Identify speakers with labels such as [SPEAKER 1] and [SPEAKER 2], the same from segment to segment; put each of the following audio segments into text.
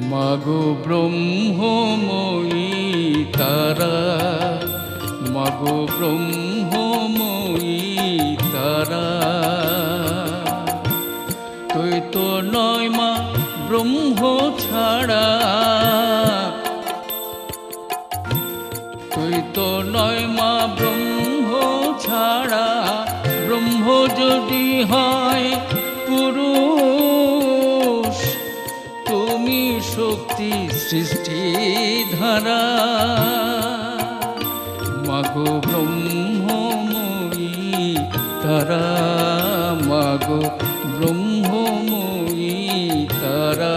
[SPEAKER 1] মাগো ব্রহ্মময়ী তারা, মাগো ব্রহ্মময়ী তারা। তুই তো নয় মা ব্রহ্ম ছাড়া। তুই তো নয় মা ব্রহ্ম ছাড়া। ব্রহ্ম যদি হয় পুরুষ সৃষ্টি ধারা মাগো ব্রহ্মময়ী তারা মাগো ব্রহ্মময়ী তারা।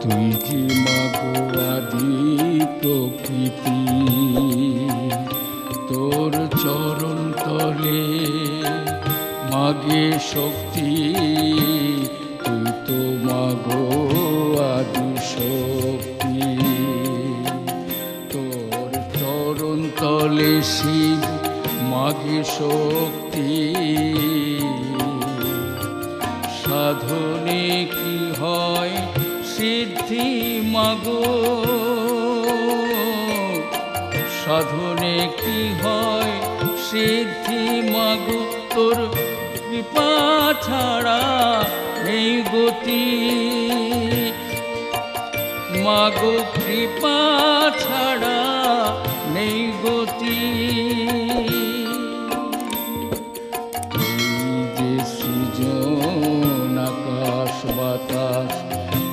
[SPEAKER 1] তুই যে মাগো আদি প্রকৃতি চরণ তলে, মাগে শক্তি, তুই তো মাগো আদি শক্তি। তোর চরণ তলে শিব, মাগে শক্তি। সাধনে কি হয় সিদ্ধি মাগো? সাধনে কি হয় সিদ্ধি মাগো, তোর কৃপা ছাড়া এই গতি। মাগো, কৃপা ছাড়া নেই গতি। যে সৃজন আকাশ বাতাস,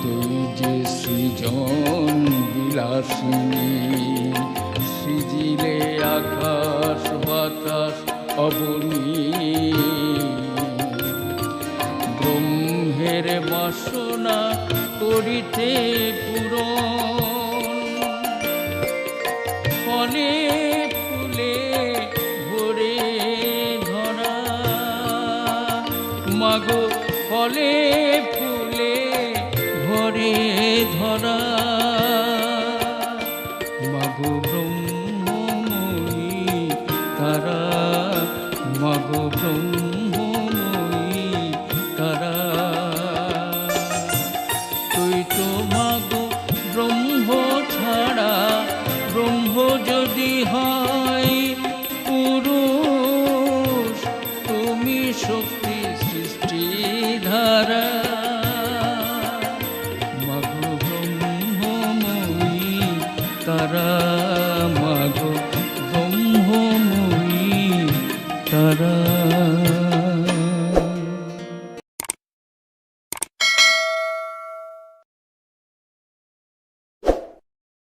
[SPEAKER 1] তুই যে সৃজন বিলাসিনী সৃজিলে আকাশ বাতাস অবনী ব্রহ্মের বাসনা করিতে পূরণ। ফলে ফুলে ভরে ধরা। মাগো ফলে তারা মাগো তারা তুই তো ব্রহ্ম ছাড়া ব্রহ্ম যদি হয় তুমি শক্তি তারা মাগো ব্রহ্মময়ী তারা